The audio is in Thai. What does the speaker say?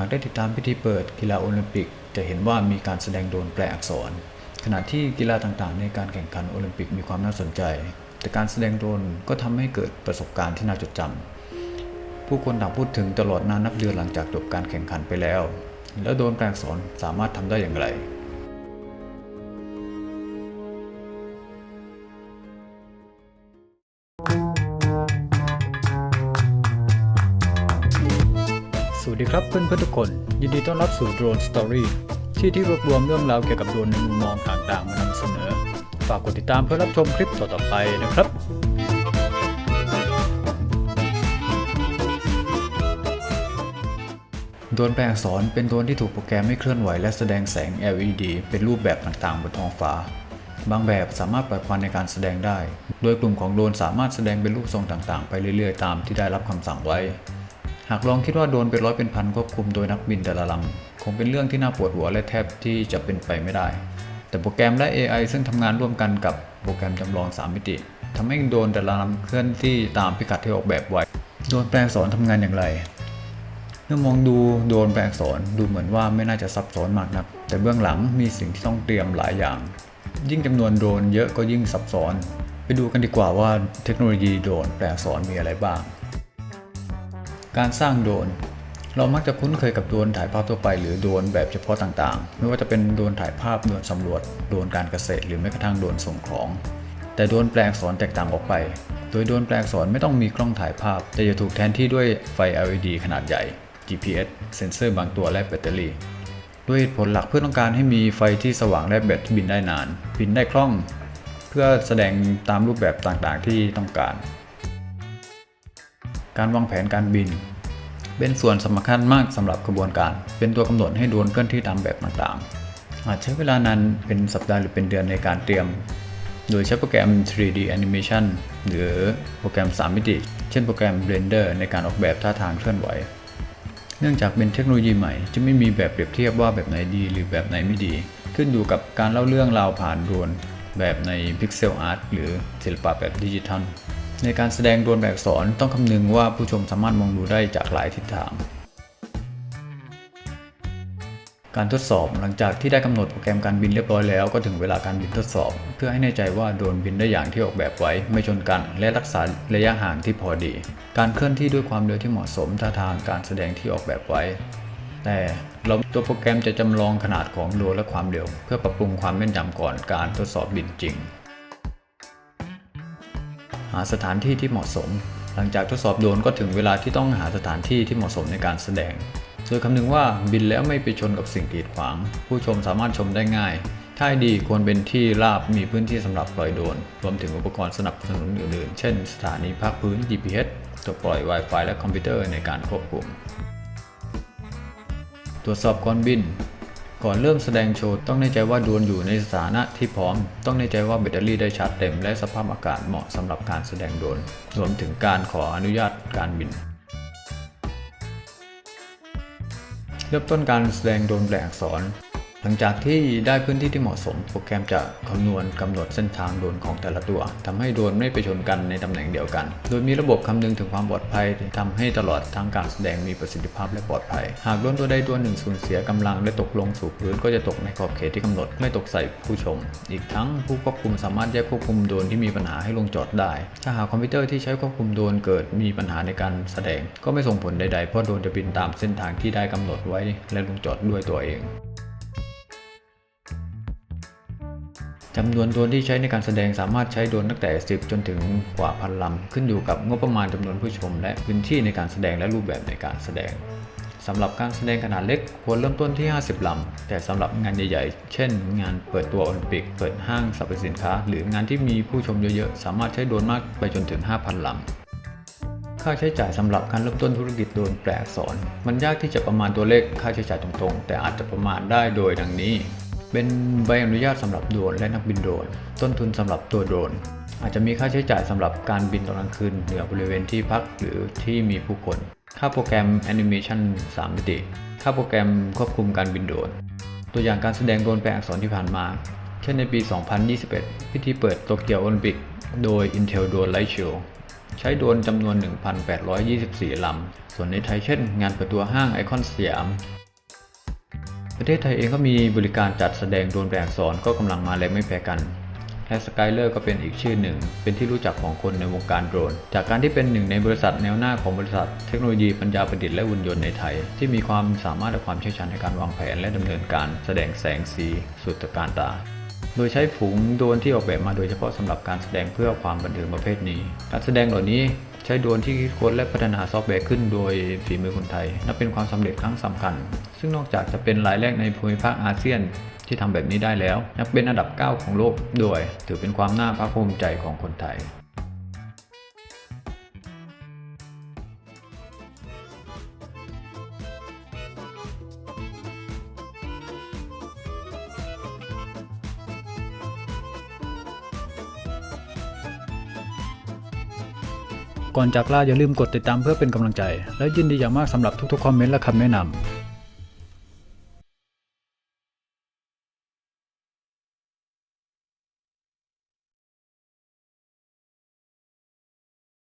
ากได้ติดตามพิธีเปิดกีฬาโอลิมปิก จะเห็นว่ามีการแสดงโดรนแปลอักษร ขณะที่กีฬาต่างๆ ในการแข่งขันโอลิมปิกมีความน่าสนใจ แต่การแสดงโดรนก็ทำให้เกิดประสบการณ์ที่น่าจดจำผู้คนต่างพูดถึงตลอดนานนับเดือนหลังจากจบการแข่งขันไปแล้ว แล้วโดรนแปลอักษรสามารถทำได้อย่างไร สวัสดีครับเพื่อนเพื่อนทุกคน ยินดีต้อนรับสู่ Drone Story ที่ที่รวบรวมเรื่องราวเกี่ยวกับโดรนในมุมมองต่างๆมานำเสนอ ฝากกดติดตามเพื่อรับชมคลิปต่อๆไปนะครับโดรนแปลอักษรเป็นโดรนที่ถูกโปรแกรมให้เคลื่อนไหวและแสดงแสง LED เป็นรูปแบบต่างๆบนท้องฟ้า บางแบบสามารถปล่อยควันในการแสดงได้ โดยกลุ่มของโดรนสามารถแสดงเป็นรูปทรงต่างๆ ไปเรื่อยๆ ตามที่ได้รับคำสั่งไว้ หากลองคิดว่าโดนเป็นร้อยเป็นพันควบคุมโดยนักบินแต่ละลำคงเป็นเรื่องที่น่าปวดหัวและแทบที่จะเป็นไปไม่ได้ แต่โปรแกรมและ AI ซึ่งทำงานร่วมกันกับโปรแกรมจำลอง 3 มิติทำให้โดนแต่ละลำเคลื่อนที่ตามพิกัดที่ออกแบบไว้ โดนแปลอักษรทำงานอย่างไรเมื่อมองดูโดนแปลอักษรดูเหมือนว่าไม่น่าจะซับซ้อนมากนัก แต่เบื้องหลังมีสิ่งที่ต้องเตรียมหลายอย่าง ยิ่งจำนวนโดนเยอะก็ยิ่งซับซ้อน ไปดูกันดีกว่าว่าเทคโนโลยีโดนแปลอักษรมีอะไรบ้าง การสร้างโดรนเรามักจะคุ้นเคยกับโดรนถ่ายภาพทั่วไป หรือโดรนแบบเฉพาะต่างๆ ไม่ว่าจะเป็นโดรนถ่ายภาพโดรนสำรวจโดรนการเกษตร หรือแม้กระทั่งโดรนส่งของ แต่โดรนแปลอักษรแตกต่างออกไป โดยโดรนแปลอักษรไม่ต้องมีกล้องถ่ายภาพ แต่จะถูกแทนที่ด้วยไฟ LED ขนาดใหญ่ GPS เซ็นเซอร์บางตัวและแบตเตอรี่ด้วยผลหลักเพื่อต้องการให้มีไฟที่สว่างและแบตที่บินได้นาน บินได้คล่อง เพื่อแสดงตามรูปแบบต่างๆที่ต้องการ การวางแผนการบิน เป็นส่วนสำคัญมากสำหรับกระบวนการ เป็นตัวกำหนดให้โดรนเคลื่อนที่ตามแบบต่างๆ อาจใช้เวลานานเป็นสัปดาห์หรือเป็นเดือนในการเตรียม โดยใช้โปรแกรม 3D Animation หรือโปรแกรม 3 มิติ เช่นโปรแกรม Blender ในการออกแบบท่าทางเคลื่อนไหว เนื่องจากเป็นเทคโนโลยีใหม่จะไม่มีแบบเปรียบเทียบว่าแบบไหนดีหรือแบบไหนไม่ดี ขึ้นอยู่กับการเล่าเรื่องราวผ่านโดรนแบบใน Pixel Art หรือศิลปะแบบดิจิทัล ในการแสดงโดรนแบบสอักษรต้องคำนึงว่าผู้ชมสามารถมองดูได้จากหลายทิศทาง การทดสอบหลังจากที่ได้กำหนดโปรแกรมการบินเรียบร้อยแล้วก็ถึงเวลาการบินทดสอบ เพื่อให้แน่ใจว่าโดรนบินได้อย่างที่ออกแบบไว้ ไม่ชนกัน และรักษาระยะห่างที่พอดี การเคลื่อนที่ด้วยความเร็วที่เหมาะสมท่าทางการแสดงที่ออกแบบไว้ แต่เราตัวโปรแกรมจะจำลองขนาดของโดรนและความเร็ว เพื่อปรับปรุงความแม่นยำก่อนการทดสอบบินจริง หาสถานที่ที่เหมาะสม หลังจากทดสอบโดรนก็ถึงเวลาที่ต้องหาสถานที่ที่เหมาะสมในการแสดง โดยคำนึงว่าบินแล้วไม่ไปชนกับสิ่งกีดขวาง ผู้ชมสามารถชมได้ง่ายถ้าดีควรเป็นที่ราบมีพื้นที่สำหรับปล่อยโดรนรวมถึงอุปกรณ์สนับสนุนอื่นๆ เช่นสถานีภาคพื้น GPS ตัวปล่อย Wi-Fi และคอมพิวเตอร์ในการควบคุม ตรวจสอบก่อนบิน ก่อนเริ่มแสดงโชว์ต้องแน่ใจว่าโดรนอยู่ในสถานะที่พร้อม ต้องแน่ใจว่าแบตเตอรี่ได้ชาร์จเต็ม และสภาพอากาศเหมาะสำหรับการแสดงโดรนรวมถึงการขออนุญาตการบิน เริ่มต้นการแสดงโดรนแปลอักษร หลังจากที่ได้พื้นที่ที่เหมาะสม โปรแกรมจะคำนวณกำหนดเส้นทางโดนของแต่ละตัวทำให้โดนไม่ไปชนกันในตำแหน่งเดียวกัน โดยมีระบบคำนึงถึงความปลอดภัยทำให้ตลอดทั้งการแสดงมีประสิทธิภาพและปลอดภัย หากโดนตัวใดตัวหนึ่งสูญเสียกำลังและตกลงสู่พื้นก็จะตกในขอบเขตที่กำหนดไม่ตกใส่ผู้ชม อีกทั้งผู้ควบคุมสามารถแยกควบคุมโดนที่มีปัญหาให้ลงจอดได้ ถ้าหากคอมพิวเตอร์ที่ใช้ควบคุมโดนเกิดมีปัญหาในการแสดง ก็ไม่ส่งผลใดๆเพราะโดนจะบินตามเส้นทางที่ได้กำหนดไว้และลงจอดด้วยตัวเอง จำนวนโดรนที่ใช้ในการแสดงสามารถใช้โดรนตั้งแต่ 10 จนถึงกว่าพันลำ ขึ้นอยู่กับงบประมาณจำนวนผู้ชม และพื้นที่ในการแสดงและรูปแบบในการแสดงสำหรับการแสดงขนาดเล็กควรเริ่มต้นที่ 50 ลำ แต่สำหรับงานใหญ่ๆ เช่น งานเปิดตัวโอลิมปิก เปิดห้างสรรพสินค้า หรืองานที่มีผู้ชมเยอะๆ สามารถใช้โดรนมากไปจนถึง 5,000 ลำ ค่าใช้จ่ายสำหรับการเริ่มต้นธุรกิจโดรนแปลอักษร มันยากที่จะประมาณตัวเลขค่าใช้จ่ายตรงๆ แต่อาจจะประมาณได้โดยดังนี้ เป็นใบอนุญาตสำหรับโดรนและนักบินโดรน ต้นทุนสำหรับตัวโดรน อาจจะมีค่าใช้จ่ายสำหรับการบินตอนกลางคืนเหนือบริเวณที่พักหรือที่มีผู้คน ค่าโปรแกรมแอนิเมชัน3มิติ ค่าโปรแกรมควบคุมการบินโดรน ตัวอย่างการแสดงโดรนแปลอักษรที่ผ่านมา เช่นในปี 2021 พิธีเปิดโตเกียวโอลิมปิก โดย Intel Drone Light Show ใช้โดรนจำนวน 1,824 ลำ ส่วนในไทยเช่น งานเปิดตัวห้างไอคอนสยาม ประเทศไทยเองก็มีบริการจัดแสดงโดรนแบบอักษรก็กำลังมาแรงไม่แพ้กันแฮสกายเลอร์ก็เป็นอีกชื่อหนึ่ง เป็นที่รู้จักของคนในวงการโดรน จากการที่เป็นหนึ่งในบริษัทแนวหน้าของบริษัทเทคโนโลยีปัญญาประดิษฐ์และหุ่นยนต์ในไทย ที่มีความสามารถและความเชี่ยวชาญในการวางแผนและดำเนินการแสดงแสงสีสุดตะการตา โดยใช้ฝูงโดรนที่ออกแบบมาโดยเฉพาะสำหรับการแสดงเพื่อความบันเทิงประเภทนี้ การแสดงเหล่านี้ใช้โดรนที่คิดค้นและพัฒนาซอฟต์แวร์ขึ้นโดยฝีมือคนไทย นับเป็นความสำเร็จครั้งสำคัญ ซึ่งนอกจากจะเป็นรายแรกในภูมิภาคอาเซียนที่ทำแบบนี้ได้แล้ว นับเป็นอันดับ 9 ของโลกด้วย ถือเป็นความน่าภาคภูมิใจของคนไทย ก่อนจากลาอย่าลืมกดติดตามเพื่อเป็นกำลังใจ และยินดีอย่างมากสำหรับทุกๆคอมเมนต์และคำแนะนำ